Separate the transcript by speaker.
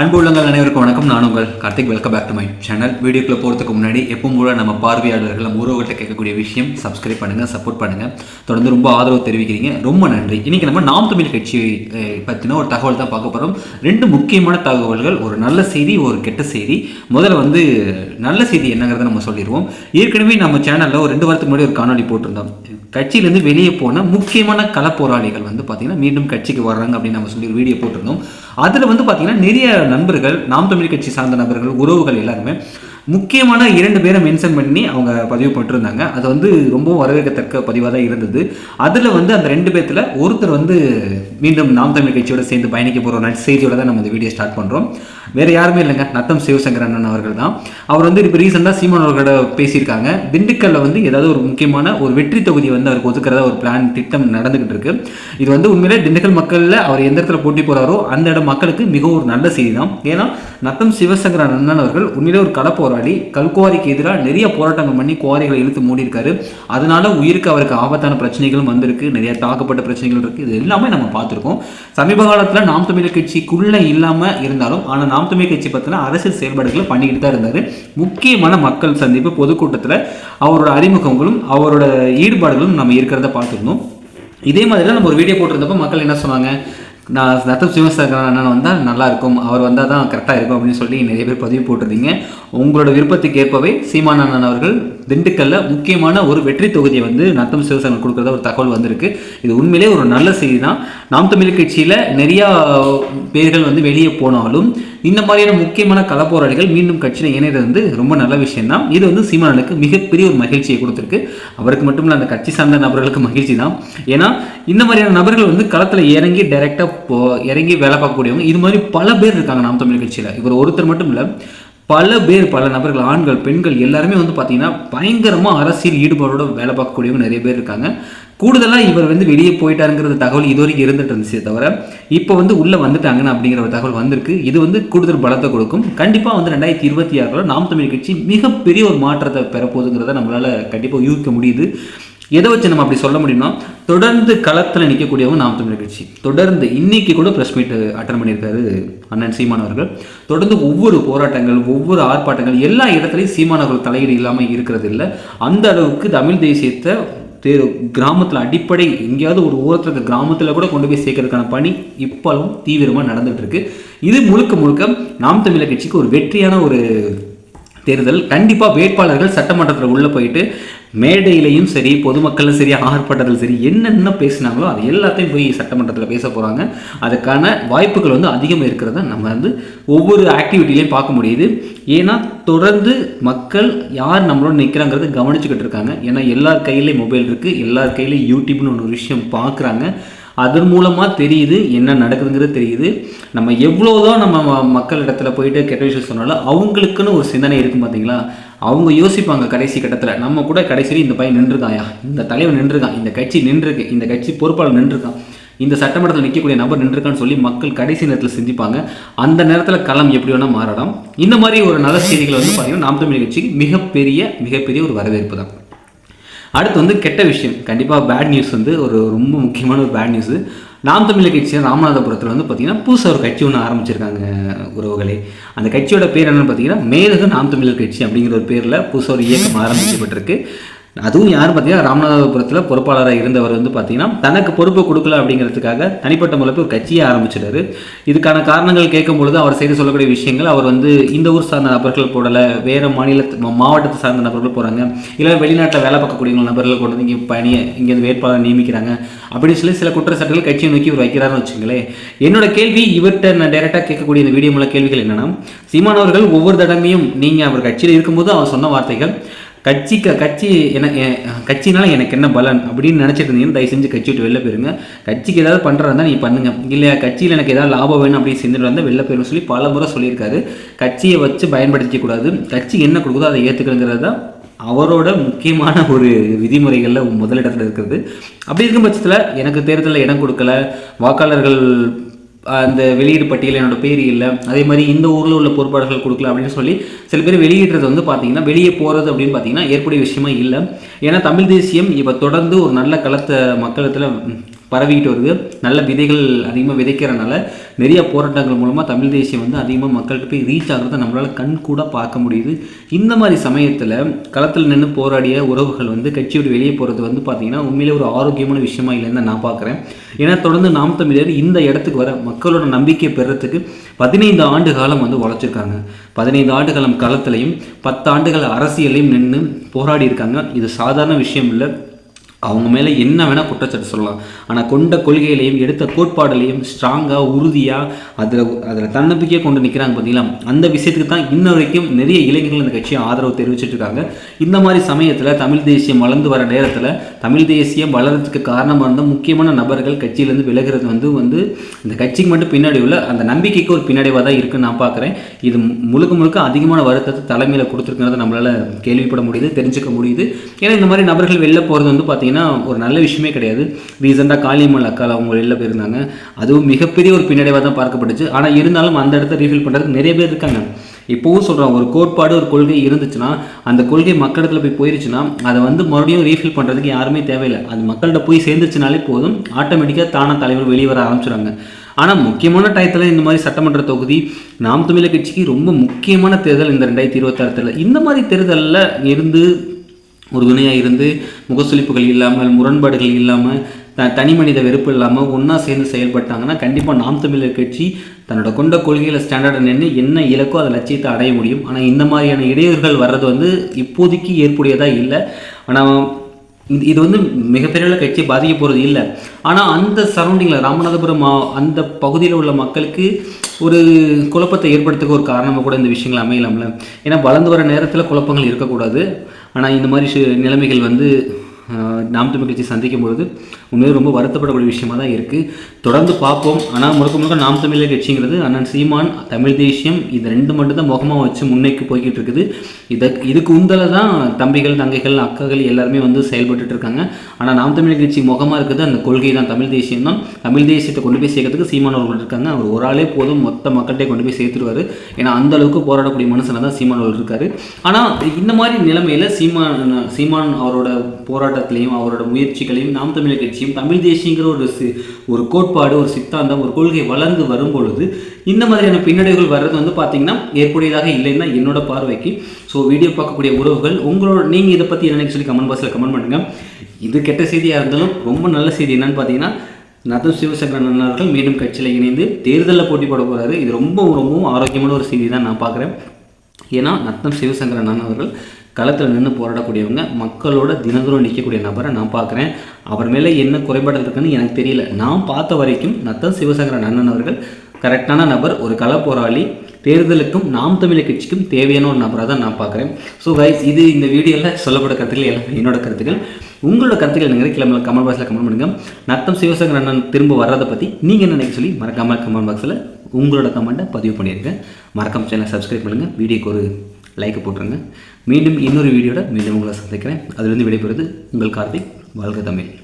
Speaker 1: அன்பு உள்ளங்கள் அனைவருக்கும் வணக்கம். நான் உங்கள் Karthik. Welcome back to my channel வீடியோக்குள்ள போகிறதுக்கு முன்னாடி எப்பவும் கூட நம்ம பார்வையாளர்கள் நம்ம உறவுகிட்ட கேட்கக்கூடிய விஷயம் சப்ஸ்கிரைப் பண்ணுங்கள் சப்போர்ட் பண்ணுங்கள் தொடர்ந்து ரொம்ப ஆதரவு தெரிவிக்கிறீங்க. ரொம்ப நன்றி. இன்றைக்கி நம்ம நாம் தமிழ் கட்சி பற்றின ஒரு தகவல் தான் பார்க்க போகிறோம் ரெண்டு முக்கியமான தகவல்கள் ஒரு நல்ல செய்தி ஒரு கெட்ட செய்தி. முதல்ல வந்து நல்ல செய்தி என்னங்கிறத நம்ம சொல்லிடுவோம். ஏற்கனவே நம்ம சேனலில் ஒரு ரெண்டு வாரத்துக்கு முன்னாடி ஒரு காணொலி போட்டிருந்தோம். கட்சியிலேருந்து வெளியே போன முக்கியமான களப்போராளிகள் வந்து பார்த்திங்கன்னா மீண்டும் கட்சிக்கு வர்றாங்க அப்படின்னு நம்ம சொல்லி ஒரு வீடியோ போட்டிருந்தோம். அதில் வந்து பார்த்திங்கன்னா நிறைய நண்பர்கள் நாம் தமிழ் கட்சி சார்ந்த நபர்கள் உறவுகள் எல்லாருமே முக்கியமான இரண்டு பேரை மென்ஷன் பண்ணி அவங்க பதிவு பண்ணிருந்தாங்க அது வந்து ரொம்ப வரவேற்கத்தக்க பதிவாக தான் இருந்தது. அதில் வந்து அந்த ரெண்டு பேர்த்தில் ஒருத்தர் வந்து மீண்டும் நாம் தமிழ் கட்சியோட சேர்ந்து பயணிக்க போகிற செய்தியோட தான் நம்ம இந்த வீடியோ ஸ்டார்ட் பண்ணுறோம் வேறு யாருமே இல்லைங்க. நத்தம் சிவசங்கர் அண்ணன் அவர்கள் தான். அவர் வந்து இப்போ ரீசெண்டாக சீமான் அவர்களோட பேசியிருக்காங்க. திண்டுக்கல்ல வந்து ஏதாவது ஒரு முக்கியமான ஒரு வெற்றி தொகுதி வந்து அவருக்கு ஒதுக்குறதா ஒரு பிளான் திட்டம் நடந்துகிட்டு இருக்கு. இது வந்து உண்மையிலே திண்டுக்கல் மக்களில் அவர் எந்த இடத்துல போட்டி போகிறாரோ அந்த இடம் மக்களுக்கு மிகவும் ஒரு நல்ல செய்தி தான். ஏன்னா நத்தம் சிவசங்கர அண்ணன் அவர்கள் உண்மையிலே ஒரு கடை போராளி. கல்குவாரிக்கு எதிராக நிறைய போராட்டங்கள் பண்ணி குவாரிகளை இழுத்து மூடியிருக்காரு. அதனால உயிருக்கு அவருக்கு ஆபத்தான பிரச்சனைகளும் வந்திருக்கு. நிறைய தாக்கப்பட்ட பிரச்சனைகள் இருக்கு. இது எல்லாமே நம்ம பார்த்துருக்கோம். சமீப காலத்தில் நாம் தமிழர் கட்சிக்குள்ள இல்லாமல் இருந்தாலும் ஆனால் நாம் தமிழ் கட்சி பற்றின அரசியல் செயல்பாடுகளை பண்ணிக்கிட்டு தான் இருந்தார். முக்கியமான மக்கள் சந்திப்பு பொதுக்கூட்டத்தில் அவரோட அறிமுகங்களும் அவரோட ஈடுபாடுகளும் நம்ம இருக்கிறத பார்த்துருந்தோம். இதே மாதிரி தான் நம்ம ஒரு வீடியோ போட்டிருந்தப்போ மக்கள் என்ன சொன்னாங்க? நான் நத்தம் சிவசேகரன் அண்ணன் வந்தால் நல்லாயிருக்கும். அவர் வந்தால் தான் கரெக்டாக இருக்கும் அப்படின்னு சொல்லி நிறைய பேர் பதிவு போட்டிருந்தீங்க. உங்களோட விருப்பத்துக்கு ஏற்பவே சீமான் அண்ணன் அவர்கள். திண்டுக்கல்ல முக்கியமான ஒரு வெற்றி தொகுதியை வந்து நத்தம் சிவசங்கர் கொடுக்குறத ஒரு தகவல் வந்திருக்கு. இது உண்மையிலே ஒரு நல்ல செய்தி தான். நாம் தமிழ் கட்சியில் நிறையா பேர்கள் வந்து வெளியே போனாலும் இந்த மாதிரியான முக்கியமான களப்போராளிகள் மீண்டும் கட்சியில் இணையது வந்து ரொம்ப நல்ல விஷயம் தான் இது வந்து சீமானனுக்கு மிகப்பெரிய ஒரு மகிழ்ச்சியை கொடுத்துருக்கு. அவருக்கு மட்டும் இல்லை அந்த கட்சி சார்ந்த நபர்களுக்கு மகிழ்ச்சி தான். ஏன்னா இந்த மாதிரியான நபர்கள் வந்து களத்தில் இறங்கி டைரெக்டாக போ இறங்கி வேலை பார்க்கக்கூடியவங்க. இது மாதிரி பல பேர் இருக்காங்க நாம் தமிழ் கட்சியில். இவர் ஒருத்தர் மட்டும் இல்லை பல பேர் பல நபர்கள் ஆண்கள் பெண்கள் எல்லாருமே வந்து பார்த்தீங்கன்னா பயங்கரமாக அரசியல் ஈடுபாடோட வேலை பார்க்கக்கூடியவங்க நிறைய பேர் இருக்காங்க. கூடுதலாக இவர் வந்து வெளியே போயிட்டாருங்கிறது தகவல் இது வரைக்கும் இருந்துட்டு இருந்துச்சே தவிர இப்போ வந்து உள்ளே வந்துட்டாங்கன்னு அப்படிங்கிற ஒரு தகவல் வந்திருக்கு. இது வந்து கூடுதல் பலத்தை கொடுக்கும். கண்டிப்பாக வந்து ரெண்டாயிரத்தி இருபத்தி ஆறில் நாம் தமிழ் கட்சி மிகப்பெரிய ஒரு மாற்றத்தை பெறப்போகுதுங்கிறத நம்மளால் கண்டிப்பாக யூகிக்க முடியுது. எதை வச்சு நம்ம அப்படி சொல்ல முடியும்னா தொடர்ந்து களத்தில் நிற்கக்கூடியவங்க நாம் தமிழர் கட்சி. தொடர்ந்து இன்னைக்கு கூட ப்ரெஸ் மீட் அட்டன் பண்ணியிருக்காரு அண்ணன் சீமான் அவர்கள். தொடர்ந்து ஒவ்வொரு போராட்டங்கள் ஒவ்வொரு ஆர்ப்பாட்டங்கள் எல்லா இடத்துலையும் சீமான் அவர்கள் தலையீடு இல்லாமல் இருக்கிறது இல்லை. அந்த அளவுக்கு தமிழ் தேசியத்தை தேர் கிராமத்தில் அடிப்படை எங்கேயாவது ஒரு ஓரத்தில் இருக்க கிராமத்தில் கூட கொண்டு போய் சேர்க்கறதுக்கான பணி இப்போவும் தீவிரமாக நடந்துகிட்ருக்கு இது முழுக்க முழுக்க நாம் தமிழர் கட்சிக்கு ஒரு வெற்றியான ஒரு தேர்தல். கண்டிப்பாக வேட்பாளர்கள் சட்டமன்றத்தில் உள்ளே போயிட்டு மேடையிலையும் சரி பொதுமக்களும் சரி ஆர்ப்பாட்டத்தில் சரி என்னென்ன பேசினாங்களோ அது எல்லாத்தையும் போய் சட்டமன்றத்தில் பேச போகிறாங்க அதுக்கான வாய்ப்புகள் வந்து அதிகம் இருக்கிறத நம்ம வந்து ஒவ்வொரு ஆக்டிவிட்டிலையும் பார்க்க முடியுது. ஏன்னா தொடர்ந்து மக்கள் யார் நம்மளோட நிற்கிறாங்கிறத கவனிச்சுக்கிட்டு இருக்காங்க. ஏன்னா எல்லார் கையிலையும் மொபைல் இருக்குது எல்லார் கையிலையும் யூடியூப்னு ஒன்று ஒரு விஷயம் பார்க்குறாங்க அதன் மூலமாக தெரியுது என்ன நடக்குதுங்கிறது தெரியுது. நம்ம எவ்வளோதான் நம்ம மக்கள் இடத்துல போயிட்டு கெட்ட விஷயம் சொன்னாலும் அவங்களுக்குன்னு ஒரு சிந்தனை இருக்கும் பார்த்தீங்களா அவங்க யோசிப்பாங்க கடைசி கட்டத்தில் நம்ம கூட கடைசியில் இந்த பையன் நின்றுருக்காயா இந்த தலைவர் நின்றுருக்கான் இந்த கட்சி நின்றுருக்கு இந்த கட்சி பொறுப்பாளர் நின்றுருக்கான் இந்த சட்டமன்றத்தில் நிற்கக்கூடிய நபர் நின்றுருக்கான்னு சொல்லி மக்கள் கடைசி நேரத்தில் சிந்திப்பாங்க. அந்த நேரத்தில் களம் எப்படி வேணால் மாறலாம். இந்த மாதிரி ஒரு நல்ல செய்திகள் வந்து பார்த்தீங்கன்னா நாம் தமிழ் கட்சிக்கு மிகப்பெரிய மிகப்பெரிய ஒரு வரவேற்பு தான். அடுத்து வந்து கெட்ட விஷயம். கண்டிப்பாக பேட் நியூஸ் வந்து ஒரு ரொம்ப முக்கியமான ஒரு பேட் நியூஸு நாம் தமிழர் கட்சி ராமநாதபுரத்தில் வந்து பார்த்தீங்கன்னா புதுசாக ஒரு கட்சி ஒன்று ஆரம்பிச்சிருக்காங்க உறவுகளே. அந்த கட்சியோட பேர் என்னென்னு பார்த்தீங்கன்னா மேதகு நாம் தமிழர் கட்சி அப்படிங்கிற ஒரு பேரில் புதுசாக ஒரு இயக்கம் ஆரம்பிக்கப்பட்டிருக்கு. அதுவும் யார் பார்த்தீங்கன்னா ராமநாதபுரத்தில் பொறுப்பாளராக இருந்தவர் வந்து பார்த்தீங்கன்னா தனக்கு பொறுப்பு கொடுக்கல அப்படிங்கிறதுக்காக தனிப்பட்ட முறையில் ஒரு கட்சியை ஆரம்பிச்சிட்டாரு. இதுக்கான காரணங்கள் கேட்கும் பொழுது அவர் செய்து சொல்லக்கூடிய விஷயங்கள் அவர் வந்து இந்த ஊர் சார்ந்த நபர்கள் போடலை வேறு மாநிலத்து மாவட்டத்தை சார்ந்த நபர்கள் போகிறாங்க இல்லை வெளிநாட்டில் வேலை பார்க்கக்கூடிய நபர்கள் கொண்டு வந்து இங்கே பணியை இங்கே வேட்பாளர் நியமிக்கிறாங்க. அப்படின்னு சொல்லி சில குற்றச்சாட்டுகள் கட்சியை நோக்கி இவர் வைக்கிறாருன்னு வச்சுங்களேன் என்னோட கேள்வி இவர்கிட்ட நான் டைரெக்டாக கேட்கக்கூடிய இந்த வீடியோ மூலம் கேள்விகள் என்னென்னா சீமானவர்கள் ஒவ்வொரு தடவையும் நீங்கள் அவர் கட்சியில் இருக்கும்போது அவர் சொன்ன வார்த்தைகள் கட்சிக்கு கட்சி என கட்சினால எனக்கு என்ன பலன் அப்படின்னு நினச்சிட்டு இருந்தீங்கன்னா தயவு செஞ்சு கட்சி விட்டு வெளில போயிருங்க. கட்சிக்கு ஏதாவது பண்ணுறதா நீ பண்ணுங்க. இல்லையா கட்சியில் எனக்கு ஏதாவது லாபம் வேணும் அப்படின்னு செஞ்சுட்டு வந்தால் வெளில போயிடும் சொல்லி பல முறை சொல்லியிருக்காரு. கட்சியை வச்சு பயன்படுத்திக்கூடாது கட்சி என்ன கொடுக்குதோ அதை ஏற்றுக்கணுங்கிறது தான் அவரோட முக்கியமான ஒரு விதிமுறைகளில் முதலிடத்தில் இருக்கிறது. அப்படி இருக்கும் பட்சத்தில் எனக்கு தேர்தலில் இடம் கொடுக்கல. வாக்காளர்கள் அந்த வெளியீடு பட்டியல் என்னோட பேர் இல்லை. அதே மாதிரி இந்த ஊரில் உள்ள பொறுப்பாளர்கள் கொடுக்கல அப்படின்னு சொல்லி சில பேர் வெளியிடுறது வந்து பார்த்தீங்கன்னா வெளியே போகிறது அப்படின்னு பார்த்தீங்கன்னா ஏற்புடைய விஷயமா இல்லை. ஏன்னா தமிழ் தேசியம் இப்போ தொடர்ந்து ஒரு நல்ல களத்தை மக்களத்தில் பரவிக்கிட்டு வருது. நல்ல விதைகள் அதிகமாக விதைக்கிறனால நிறைய போராட்டங்கள் மூலமாக தமிழ் தேசியம் வந்து அதிகமாக மக்கள்கிட்ட போய் ரீச் ஆகிறத நம்மளால் கண் கூட பார்க்க முடியுது. இந்த மாதிரி சமயத்தில் களத்தில் நின்று போராடிய உறவுகள் வந்து கட்சி விட்டு வெளியே போகிறது வந்து பார்த்திங்கன்னா உண்மையிலே ஒரு ஆரோக்கியமான விஷயமா இல்லைன்னு தான் நான் பார்க்குறேன். ஏன்னா தொடர்ந்து நாம் தமிழர் இந்த இடத்துக்கு வர மக்களோட நம்பிக்கை பெறத்துக்கு பதினைந்து ஆண்டு காலம் வந்து உழைச்சிருக்காங்க. பதினைந்து ஆண்டு காலம் களத்திலையும் பத்து ஆண்டுகள் அரசியலையும் நின்று போராடி இருக்காங்க இது சாதாரண விஷயம் இல்லை. அவங்க மேலே என்ன வேணால் குற்றச்சாட்டு சொல்லலாம். ஆனால் கொண்ட கொள்கையிலையும் எடுத்த கோட்பாடுலையும் ஸ்ட்ராங்காக உறுதியாக அதில் அதில் தன்னம்பிக்கையாக கொண்டு நிற்கிறாங்க பார்த்தீங்களா அந்த விஷயத்துக்கு தான் இன்ன வரைக்கும் நிறைய இளைஞர்கள் இந்த கட்சியை ஆதரவு தெரிவிச்சிட்டு இருக்காங்க. இந்த மாதிரி சமயத்தில் தமிழ் தேசியம் வளர்ந்து வர நேரத்தில் தமிழ் தேசியம் வளர்கிறதுக்கு காரணமாக இருந்த முக்கியமான நபர்கள் கட்சியிலேருந்து விலகிறது வந்து வந்து இந்த கட்சிக்கு மட்டும் பின்னாடி உள்ள அந்த நம்பிக்கைக்கு ஒரு பின்னடைவாக தான் இருக்குன்னு நான் பார்க்குறேன் இது முழுக்க முழுக்க அதிகமான வருத்தத்தை தலைமையில் கொடுத்துருக்கிறத நம்மளால் கேள்விப்பட முடியுது தெரிஞ்சுக்க முடியுது. ஏன்னா இந்த மாதிரி நபர்கள் வெளில போகிறது வந்து பார்த்தீங்கன்னா ஒரு நல்ல விஷயமே கிடையாது. ரீசெண்டாக காளியம்மாள் அக்கால் அவங்க வெளில போயிருந்தாங்க. அதுவும் மிகப்பெரிய ஒரு பின்னடைவாக தான் பார்க்கப்பட்டுச்சு. ஆனால் இருந்தாலும் அந்த இடத்த ரீஃபில் பண்ணுறதுக்கு நிறைய பேர் இருக்காங்க. இப்போவும் சொல்கிறேன் ஒரு கோட்பாடு ஒரு கொள்கை இருந்துச்சுன்னா அந்த கொள்கை மக்களிடத்துல போய் போயிருச்சுன்னா அதை வந்து மறுபடியும் ரீஃபில் பண்ணுறதுக்கு யாருமே தேவையில்லை. அது மக்கள்கிட்ட போய் சேர்ந்துச்சுனாலே போதும். ஆட்டோமேட்டிக்காக தானாக தலைவர் வெளியே வர ஆரம்பிச்சிடுறாங்க ஆனால் முக்கியமான டயத்தில் இந்த மாதிரி சட்டமன்ற தொகுதி நாம் தமிழர் கட்சிக்கு ரொம்ப முக்கியமான தேர்தல் இந்த ரெண்டாயிரத்தி இருபத்தாறு தேர்தல் இந்த மாதிரி தேர்தலில் இருந்து ஒரு துணையாக இருந்து முகசுளிப்புகள் இல்லாமல் முரண்பாடுகள் இல்லாமல் த தனி மனித வெறுப்பு இல்லாமல் ஒன்றா சேர்ந்து செயல்பட்டாங்கன்னா கண்டிப்பாக நாம் தமிழர் கட்சி தன்னோட கொண்ட கொள்கையில் ஸ்டாண்டர்டை நின்று என்ன இலக்கோ அதை லட்சியத்தை அடைய முடியும். ஆனால் இந்த மாதிரியான இடையூறுகள் வர்றது வந்து இப்போதைக்கு ஏற்புடையதாக இல்லை. ஆனால் இது இது வந்து மிகப்பெரிய கட்சி கட்சியை பாதிக்க போகிறது இல்லை. ஆனால் அந்த சரௌண்டிங்கில் ராமநாதபுரம் மா- அந்த பகுதியில் உள்ள மக்களுக்கு ஒரு குழப்பத்தை ஏற்படுத்துக்க ஒரு காரணமாக கூட இந்த விஷயங்கள் அமையலாம்ல. ஏன்னா வளர்ந்து வர நேரத்தில் குழப்பங்கள் இருக்கக்கூடாது. ஆனால் இந்த மாதிரி நிலைமைகள் வந்து நாம் தமிழ் கட்சி சந்திக்கும் பொழுது உண்மையாக ரொம்ப வருத்தப்படக்கூடிய விஷயமாக தான் இருக்குது தொடர்ந்து பார்ப்போம். ஆனால் முழுக்க முழுக்க நாம் தமிழர் கட்சிங்கிறது அண்ணன் சீமான் தமிழ் தேசியம் இது ரெண்டு மட்டும் தான் முகமாக வச்சு முன்னைக்கு போய்கிட்டு இருக்குது. இதை இதுக்கு உந்தல தான் தம்பிகள் தங்கைகள் அக்காகள் எல்லாருமே வந்து செயல்பட்டுட்டு இருக்காங்க. ஆனால் நாம் தமிழர் கட்சி முகமாக இருக்குது அந்த கொள்கை தான். தமிழ் தேசியம் தான். தமிழ் தேசியத்தை கொண்டு போய் சேர்க்கறதுக்கு சீமான் அவர்கள் இருக்காங்க. அவர் ஒரு ஆளே போதும். மொத்த மக்கள்கிட்ட கொண்டு போய் சேர்த்துருவார். ஏன்னா அந்த அளவுக்கு போராடக்கூடிய மனுஷனாக தான் சீமான் அவர்கள் இருக்காரு. ஆனால் இந்த மாதிரி நிலைமையில் சீமான் சீமான் அவரோட போராட்டத்திலையும் அவரோட முயற்சிகளையும் நாம் தமிழர் தேசியம் தமிழ் தேசியங்கிற ஒரு சி ஒரு கோட்பாடு ஒரு சித்தாந்தம் ஒரு கொள்கை வளர்ந்து வரும் பொழுது இந்த மாதிரியான பின்னடைவுகள் வர்றது வந்து பார்த்தீங்கன்னா ஏற்புடையதாக இல்லைன்னா என்னோட பார்வைக்கு. ஸோ வீடியோ பார்க்கக்கூடிய உறவுகள் உங்களோட நீங்கள் இதை பற்றி என்னன்னு சொல்லி கமெண்ட் பாக்ஸில் கமெண்ட் பண்ணுங்கள் இது கெட்ட செய்தியாக இருந்தாலும் ரொம்ப நல்ல செய்தி என்னன்னு பார்த்தீங்கன்னா நதம் சிவசங்கரன் அண்ணா அவர்கள் மீண்டும் கட்சியில் இணைந்து தேர்தலில் போட்டி போட போகிறாரு இது ரொம்ப ரொம்பவும் ஆரோக்கியமான ஒரு செய்தி தான் நான் பார்க்குறேன் ஏன்னா நத்தம் சிவசங்கரன் அண்ணன் அவர்கள் களத்தில் நின்று போராடக்கூடியவங்க மக்களோட தினந்தோறும் நிற்கக்கூடிய நபரை நான் பார்க்குறேன். அவர் மேலே என்ன குறைபாடு இருக்குன்னு எனக்கு தெரியல. நான் பார்த்த வரைக்கும் நத்தம் சிவசங்கரன் அண்ணன் அவர்கள் கரெக்டான நபர் ஒரு கள போராளி. தேர்தலுக்கும் நாம் தமிழர் கட்சிக்கும் தேவையான ஒரு நபராக தான் நான் பார்க்குறேன். ஸோ கைஸ் இது இந்த வீடியோவில் சொல்லப்பட்ட கருத்துக்கள் எல்லாமே என்னோட கருத்துக்கள். உங்களோட கருத்துக்கள் எனக்கு கிளம்ப கமெண்ட் பாக்ஸில் கமெண்ட் பண்ணுங்கள் நத்தம் சிவசங்கர் அண்ணன் திரும்ப வர்றதை பற்றி நீங்கள் என்ன நினைக்க சொல்லி மறக்காமல் கமெண்ட் பாக்ஸில் உங்களோட கமெண்ட்டை பதிவு பண்ணியிருக்கேன் மறக்காம சேனலை சப்ஸ்கிரைப் பண்ணுங்கள் வீடியோக்கு ஒரு லைக் போட்டுருங்க. மீண்டும் இன்னொரு வீடியோட மீண்டும் உங்களை சந்திக்கிறேன். அதுலேருந்து விடைபெறுது உங்கள் கார்த்திக். வாழ்க தமிழ்.